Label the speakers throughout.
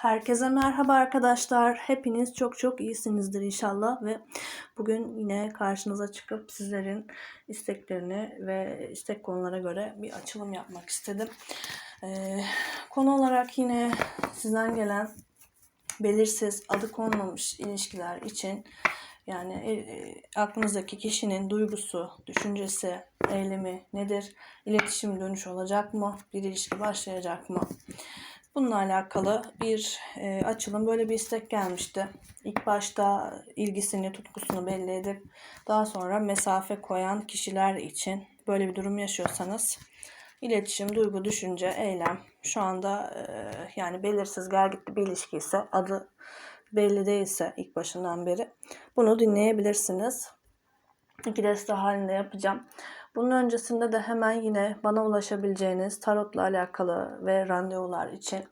Speaker 1: Herkese merhaba arkadaşlar. Hepiniz çok çok iyisinizdir inşallah ve bugün yine karşınıza çıkıp sizlerin isteklerini ve istek konulara göre bir açılım yapmak istedim. Ee, konu olarak yine sizden gelen belirsiz adı konmamış ilişkiler için yani e, e, aklınızdaki kişinin duygusu, düşüncesi, eylemi nedir? İletişim dönüş olacak mı? Bir ilişki başlayacak mı? Bununla alakalı bir e, açılım böyle bir istek gelmişti. İlk başta ilgisini, tutkusunu belli edip daha sonra mesafe koyan kişiler için böyle bir durum yaşıyorsanız iletişim, duygu, düşünce, eylem şu anda e, yani belirsiz gergitli bir ilişki ise adı belli değilse ilk başından beri bunu dinleyebilirsiniz. İki deste halinde yapacağım. Bunun öncesinde de hemen yine bana ulaşabileceğiniz tarotla alakalı ve randevular için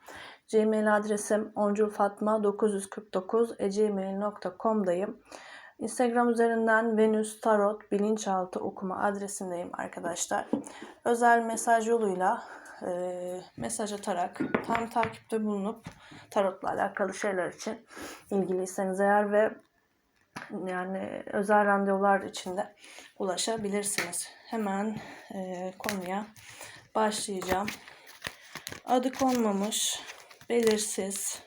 Speaker 1: Gmail adresim onculfatma949gmail.com'dayım. Instagram üzerinden Venüs Tarot bilinçaltı okuma adresindeyim arkadaşlar. Özel mesaj yoluyla e, mesaj atarak tam takipte bulunup tarotla alakalı şeyler için ilgiliyseniz eğer ve yani özel randevular içinde ulaşabilirsiniz. Hemen e, konuya başlayacağım. Adı konmamış, belirsiz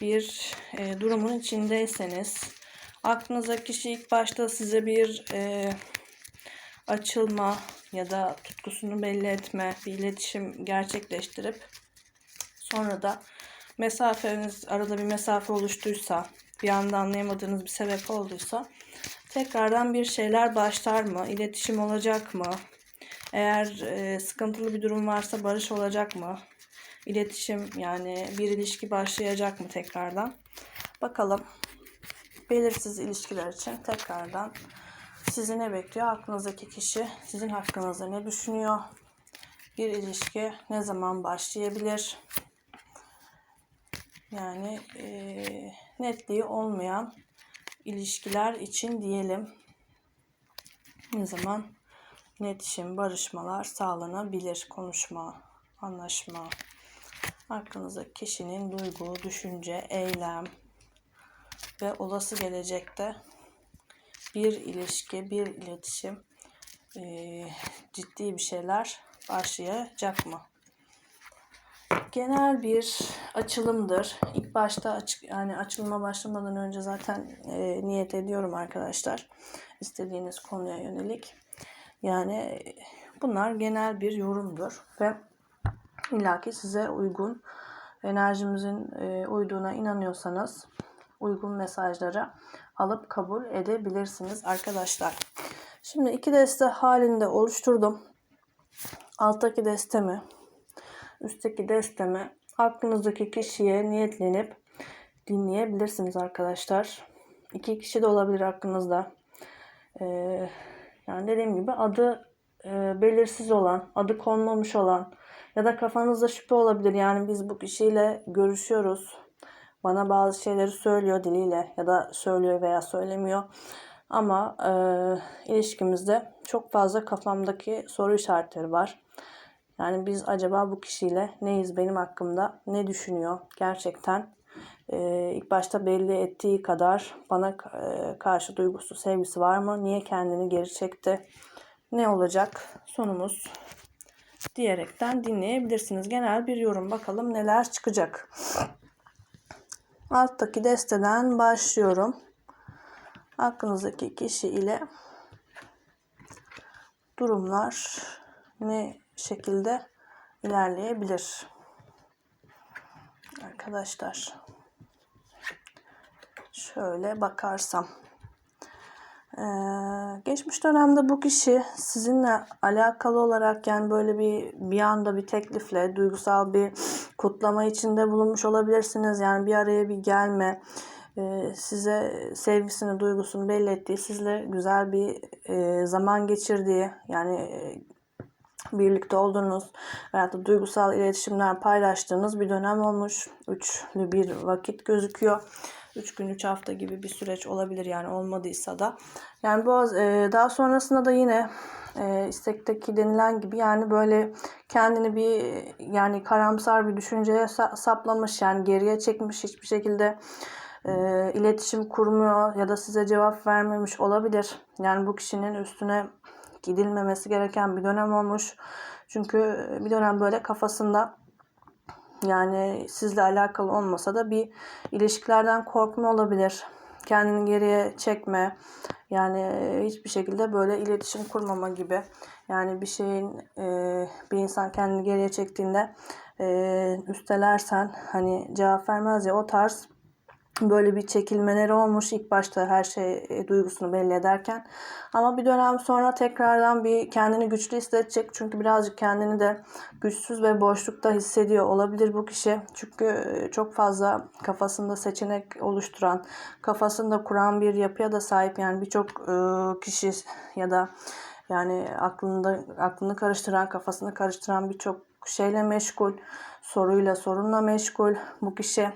Speaker 1: bir e, durumun içindeyseniz aklınızdaki kişi ilk başta size bir e, açılma ya da tutkusunu belli etme, bir iletişim gerçekleştirip sonra da mesafeniz arada bir mesafe oluştuysa bir anda anlayamadığınız bir sebep olduysa tekrardan bir şeyler başlar mı? İletişim olacak mı? Eğer e, sıkıntılı bir durum varsa barış olacak mı? İletişim yani bir ilişki başlayacak mı tekrardan? Bakalım. Belirsiz ilişkiler için tekrardan sizi ne bekliyor? Aklınızdaki kişi sizin hakkınızda ne düşünüyor? Bir ilişki ne zaman başlayabilir? Yani e, netliği olmayan ilişkiler için diyelim. Ne zaman iletişim, barışmalar sağlanabilir, konuşma, anlaşma, aklınızdaki kişinin duygu, düşünce, eylem ve olası gelecekte bir ilişki, bir iletişim e, ciddi bir şeyler başlayacak mı? Genel bir açılımdır. İlk başta açık yani açılma başlamadan önce zaten e, niyet ediyorum arkadaşlar. İstediğiniz konuya yönelik. Yani e, bunlar genel bir yorumdur ve illaki size uygun enerjimizin e, uyduğuna inanıyorsanız uygun mesajları alıp kabul edebilirsiniz arkadaşlar. Şimdi iki deste halinde oluşturdum. Alttaki destemi üstteki desteme aklınızdaki kişiye niyetlenip dinleyebilirsiniz arkadaşlar. İki kişi de olabilir aklınızda. Ee, yani dediğim gibi adı e, belirsiz olan, adı konmamış olan ya da kafanızda şüphe olabilir. Yani biz bu kişiyle görüşüyoruz. Bana bazı şeyleri söylüyor diliyle ya da söylüyor veya söylemiyor. Ama e, ilişkimizde çok fazla kafamdaki soru işaretleri var. Yani biz acaba bu kişiyle neyiz benim hakkımda ne düşünüyor gerçekten e, ilk başta belli ettiği kadar bana e, karşı duygusu sevgisi var mı niye kendini geri çekti ne olacak sonumuz diyerekten dinleyebilirsiniz. Genel bir yorum bakalım neler çıkacak. Alttaki desteden başlıyorum. Aklınızdaki kişi ile durumlar ne şekilde ilerleyebilir. Arkadaşlar şöyle bakarsam ee, geçmiş dönemde bu kişi sizinle alakalı olarak yani böyle bir bir anda bir teklifle duygusal bir kutlama içinde bulunmuş olabilirsiniz. Yani bir araya bir gelme e, size sevgisini, duygusunu belli ettiği, sizle güzel bir e, zaman geçirdiği yani birlikte olduğunuz veya da duygusal iletişimler paylaştığınız bir dönem olmuş. Üçlü bir vakit gözüküyor. 3 gün 3 hafta gibi bir süreç olabilir yani olmadıysa da. Yani bu e, daha sonrasında da yine e, istekteki denilen gibi yani böyle kendini bir yani karamsar bir düşünceye sa- saplamış yani geriye çekmiş hiçbir şekilde e, iletişim kurmuyor ya da size cevap vermemiş olabilir. Yani bu kişinin üstüne gidilmemesi gereken bir dönem olmuş. Çünkü bir dönem böyle kafasında yani sizle alakalı olmasa da bir ilişkilerden korkma olabilir. Kendini geriye çekme. Yani hiçbir şekilde böyle iletişim kurmama gibi. Yani bir şeyin e, bir insan kendini geriye çektiğinde e, üstelersen hani cevap vermez ya o tarz böyle bir çekilmeleri olmuş ilk başta her şey e, duygusunu belli ederken. Ama bir dönem sonra tekrardan bir kendini güçlü hissedecek. Çünkü birazcık kendini de güçsüz ve boşlukta hissediyor olabilir bu kişi. Çünkü e, çok fazla kafasında seçenek oluşturan, kafasında kuran bir yapıya da sahip. Yani birçok e, kişi ya da yani aklında aklını karıştıran, kafasını karıştıran birçok şeyle meşgul, soruyla, sorunla meşgul bu kişi.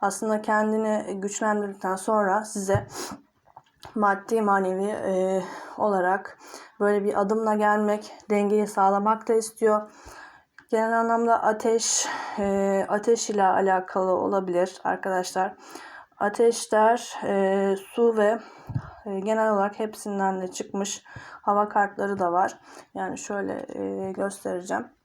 Speaker 1: Aslında kendini güçlendirdikten sonra size maddi manevi e, olarak böyle bir adımla gelmek, dengeyi sağlamak da istiyor. Genel anlamda ateş, e, ateş ile alakalı olabilir arkadaşlar. Ateşler, e, su ve e, genel olarak hepsinden de çıkmış hava kartları da var. Yani şöyle e, göstereceğim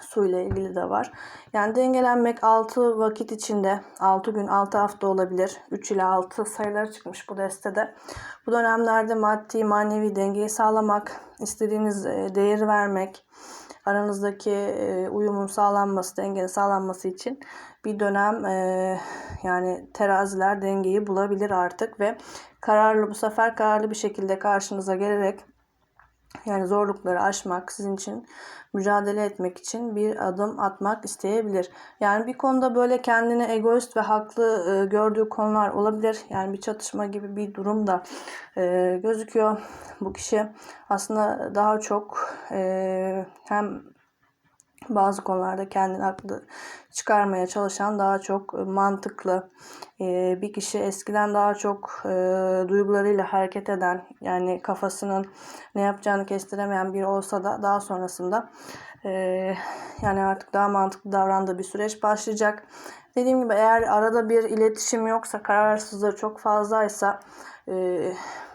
Speaker 1: su ile ilgili de var. Yani dengelenmek 6 vakit içinde 6 gün 6 hafta olabilir. 3 ile 6 sayıları çıkmış bu destede. Bu dönemlerde maddi manevi dengeyi sağlamak, istediğiniz e, değeri vermek, aranızdaki e, uyumun sağlanması, dengenin sağlanması için bir dönem e, yani teraziler dengeyi bulabilir artık ve kararlı bu sefer kararlı bir şekilde karşınıza gelerek yani zorlukları aşmak sizin için mücadele etmek için bir adım atmak isteyebilir. Yani bir konuda böyle kendini egoist ve haklı e, gördüğü konular olabilir. Yani bir çatışma gibi bir durum da e, gözüküyor. Bu kişi aslında daha çok e, hem bazı konularda kendini haklı çıkarmaya çalışan daha çok mantıklı e, bir kişi eskiden daha çok e, duygularıyla hareket eden yani kafasının ne yapacağını kestiremeyen biri olsa da daha sonrasında e, yani artık daha mantıklı davrandığı bir süreç başlayacak. Dediğim gibi eğer arada bir iletişim yoksa kararsızlığı çok fazlaysa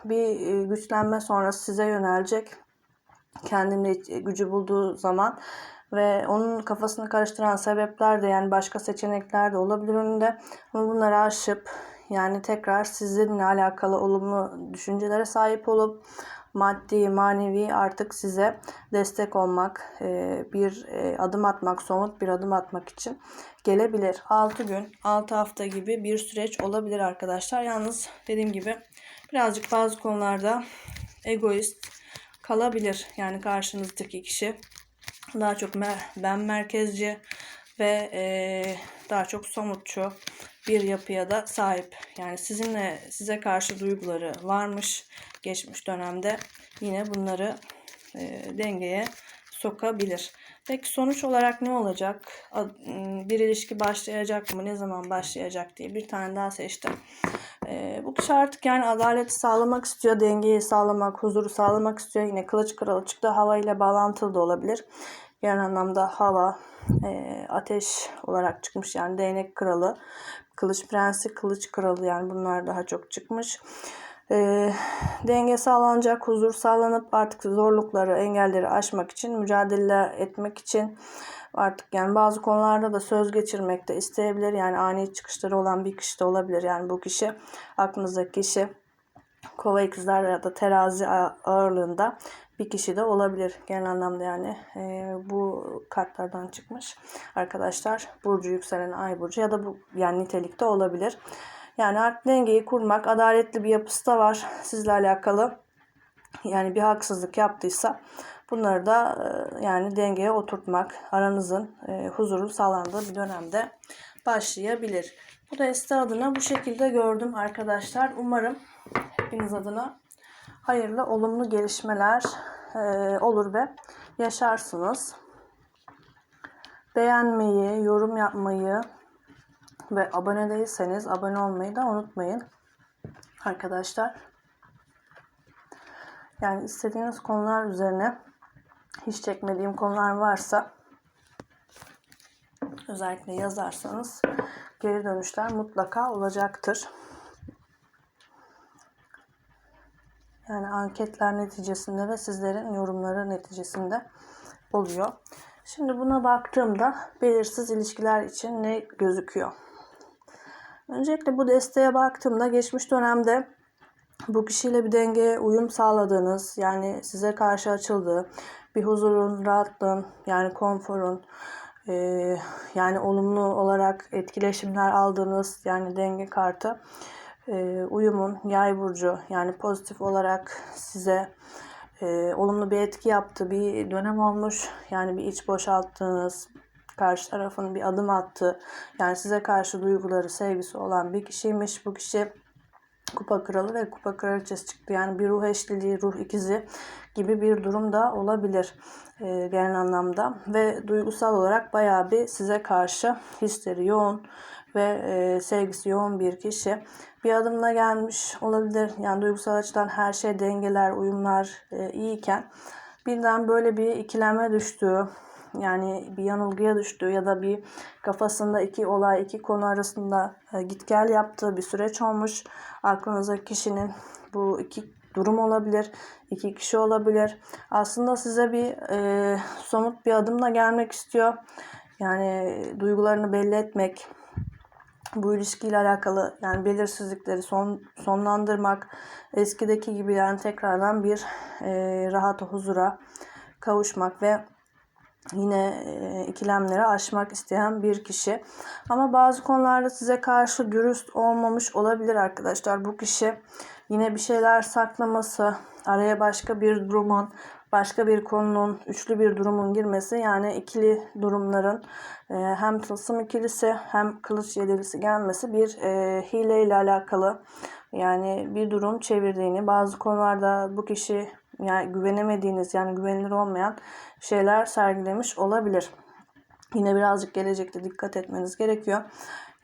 Speaker 1: bir güçlenme sonrası size yönelecek kendini gücü bulduğu zaman ve onun kafasını karıştıran sebepler de yani başka seçenekler de olabilir önünde. Ama bunları aşıp yani tekrar sizinle alakalı olumlu düşüncelere sahip olup maddi, manevi artık size destek olmak, e, bir e, adım atmak, somut bir adım atmak için gelebilir. 6 gün, 6 hafta gibi bir süreç olabilir arkadaşlar. Yalnız dediğim gibi birazcık bazı konularda egoist kalabilir. Yani karşınızdaki kişi daha çok ben merkezci ve daha çok somutçu bir yapıya da sahip. Yani sizinle size karşı duyguları varmış geçmiş dönemde. Yine bunları dengeye sokabilir. Peki sonuç olarak ne olacak? Bir ilişki başlayacak mı? Ne zaman başlayacak diye bir tane daha seçtim. E, bu kişi artık yani adaleti sağlamak istiyor, dengeyi sağlamak, huzuru sağlamak istiyor. Yine kılıç kralı çıktı. Hava ile bağlantılı da olabilir. Genel anlamda hava, e, ateş olarak çıkmış. Yani değnek kralı, kılıç prensi, kılıç kralı yani bunlar daha çok çıkmış. E, denge sağlanacak, huzur sağlanıp artık zorlukları, engelleri aşmak için, mücadele etmek için artık yani bazı konularda da söz geçirmek de isteyebilir. Yani ani çıkışları olan bir kişi de olabilir. Yani bu kişi aklınızdaki kişi kova ikizler ya da terazi ağırlığında bir kişi de olabilir. Genel anlamda yani e, bu kartlardan çıkmış arkadaşlar. Burcu, yükselen ay burcu ya da bu yani nitelikte olabilir. Yani artık dengeyi kurmak, adaletli bir yapısı da var sizle alakalı. Yani bir haksızlık yaptıysa bunları da e, yani dengeye oturtmak, aranızın e, huzuru sağlandığı bir dönemde başlayabilir. Bu da Ester adına bu şekilde gördüm arkadaşlar. Umarım hepiniz adına hayırlı, olumlu gelişmeler e, olur ve yaşarsınız. Beğenmeyi, yorum yapmayı ve abone değilseniz abone olmayı da unutmayın. Arkadaşlar. Yani istediğiniz konular üzerine hiç çekmediğim konular varsa özellikle yazarsanız geri dönüşler mutlaka olacaktır. Yani anketler neticesinde ve sizlerin yorumları neticesinde oluyor. Şimdi buna baktığımda belirsiz ilişkiler için ne gözüküyor? Öncelikle bu desteğe baktığımda geçmiş dönemde bu kişiyle bir dengeye uyum sağladığınız, yani size karşı açıldığı, bir huzurun, rahatlığın, yani konforun, e, yani olumlu olarak etkileşimler aldığınız, yani denge kartı, e, uyumun, yay burcu, yani pozitif olarak size e, olumlu bir etki yaptığı bir dönem olmuş. Yani bir iç boşalttığınız, karşı tarafın bir adım attığı, yani size karşı duyguları, sevgisi olan bir kişiymiş. Bu kişi kupa kralı ve kupa kraliçesi çıktı. Yani bir ruh eşliliği, ruh ikizi gibi bir durum da olabilir e, genel anlamda. Ve duygusal olarak bayağı bir size karşı hisleri yoğun ve e, sevgisi yoğun bir kişi. Bir adımla gelmiş olabilir. Yani duygusal açıdan her şey dengeler, uyumlar e, iyiyken birden böyle bir ikileme düştüğü, yani bir yanılgıya düştüğü ya da bir kafasında iki olay, iki konu arasında e, git gel yaptığı bir süreç olmuş. Aklınızdaki kişinin bu iki durum olabilir, iki kişi olabilir. Aslında size bir e, somut bir adımla gelmek istiyor. Yani duygularını belli etmek, bu ilişkiyle alakalı yani belirsizlikleri son, sonlandırmak, eskideki gibi yani tekrardan bir e, rahat huzura kavuşmak ve yine ikilemleri aşmak isteyen bir kişi. Ama bazı konularda size karşı dürüst olmamış olabilir arkadaşlar. Bu kişi yine bir şeyler saklaması, araya başka bir durumun, başka bir konunun, üçlü bir durumun girmesi yani ikili durumların hem tılsım ikilisi hem kılıç yedilisi gelmesi bir hile ile alakalı yani bir durum çevirdiğini bazı konularda bu kişi yani güvenemediğiniz yani güvenilir olmayan şeyler sergilemiş olabilir. Yine birazcık gelecekte dikkat etmeniz gerekiyor.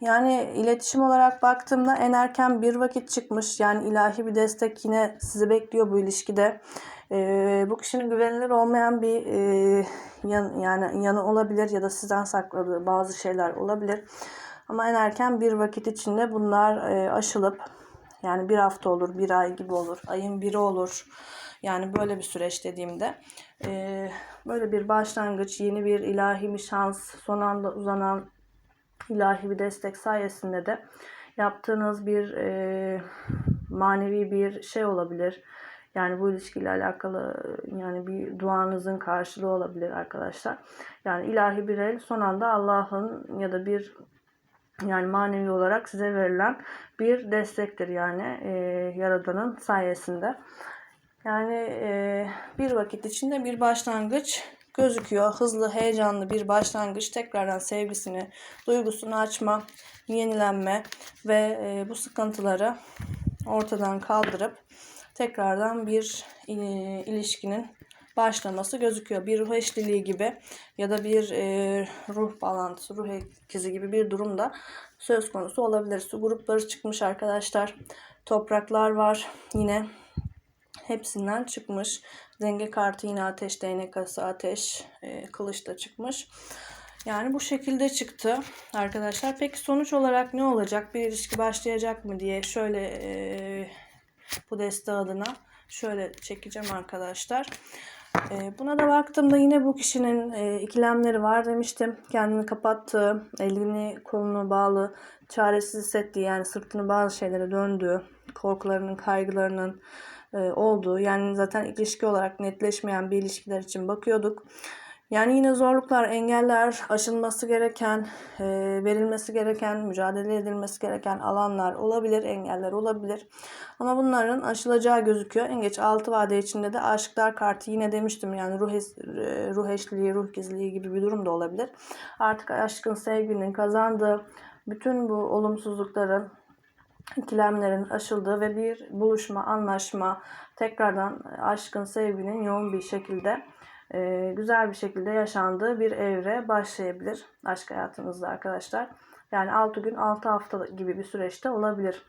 Speaker 1: Yani iletişim olarak baktığımda en erken bir vakit çıkmış. Yani ilahi bir destek yine sizi bekliyor bu ilişkide. Ee, bu kişinin güvenilir olmayan bir e, yan, yani yanı olabilir ya da sizden sakladığı bazı şeyler olabilir. Ama en erken bir vakit içinde bunlar e, aşılıp yani bir hafta olur, bir ay gibi olur, ayın biri olur. Yani böyle bir süreç dediğimde e, böyle bir başlangıç, yeni bir ilahi bir şans, son anda uzanan ilahi bir destek sayesinde de yaptığınız bir e, manevi bir şey olabilir. Yani bu ilişkiyle alakalı yani bir duanızın karşılığı olabilir arkadaşlar. Yani ilahi bir el son anda Allah'ın ya da bir yani manevi olarak size verilen bir destektir yani e, Yaradan'ın sayesinde. Yani e, bir vakit içinde bir başlangıç gözüküyor. Hızlı, heyecanlı bir başlangıç. Tekrardan sevgisini, duygusunu açma, yenilenme ve e, bu sıkıntıları ortadan kaldırıp tekrardan bir e, ilişkinin başlaması gözüküyor. Bir ruh eşliliği gibi ya da bir e, ruh bağlantısı, ruh ikizi gibi bir durum da söz konusu olabilir. Su grupları çıkmış arkadaşlar. Topraklar var. Yine hepsinden çıkmış. Denge kartı yine ateş, değnek ası ateş, e, kılıç da çıkmış. Yani bu şekilde çıktı arkadaşlar. Peki sonuç olarak ne olacak? Bir ilişki başlayacak mı diye şöyle e, bu deste adına şöyle çekeceğim arkadaşlar. E, buna da baktığımda yine bu kişinin e, ikilemleri var demiştim. Kendini kapattığı, elini kolunu bağlı, çaresiz hissettiği yani sırtını bazı şeylere döndüğü, korkularının, kaygılarının olduğu yani zaten ilişki olarak netleşmeyen bir ilişkiler için bakıyorduk. Yani yine zorluklar, engeller, aşılması gereken, e, verilmesi gereken, mücadele edilmesi gereken alanlar olabilir, engeller olabilir. Ama bunların aşılacağı gözüküyor. En geç 6 vade içinde de aşıklar kartı yine demiştim yani ruh, es, e, ruh eşliliği, ruh gizliliği gibi bir durum da olabilir. Artık aşkın, sevginin kazandığı bütün bu olumsuzlukların, ikilemlerin aşıldığı ve bir buluşma, anlaşma, tekrardan aşkın, sevginin yoğun bir şekilde e, güzel bir şekilde yaşandığı bir evre başlayabilir aşk hayatınızda arkadaşlar. Yani 6 gün 6 hafta gibi bir süreçte olabilir.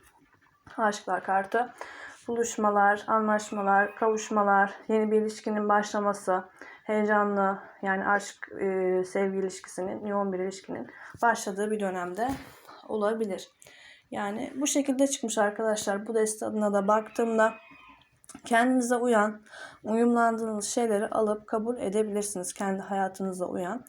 Speaker 1: Aşklar kartı buluşmalar, anlaşmalar, kavuşmalar, yeni bir ilişkinin başlaması, heyecanlı yani aşk, e, sevgi ilişkisinin, yoğun bir ilişkinin başladığı bir dönemde olabilir. Yani bu şekilde çıkmış arkadaşlar. Bu deste adına da baktığımda kendinize uyan, uyumlandığınız şeyleri alıp kabul edebilirsiniz. Kendi hayatınıza uyan.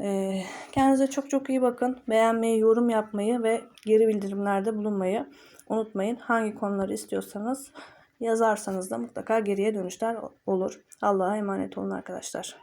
Speaker 1: Ee, kendinize çok çok iyi bakın. Beğenmeyi, yorum yapmayı ve geri bildirimlerde bulunmayı unutmayın. Hangi konuları istiyorsanız yazarsanız da mutlaka geriye dönüşler olur. Allah'a emanet olun arkadaşlar.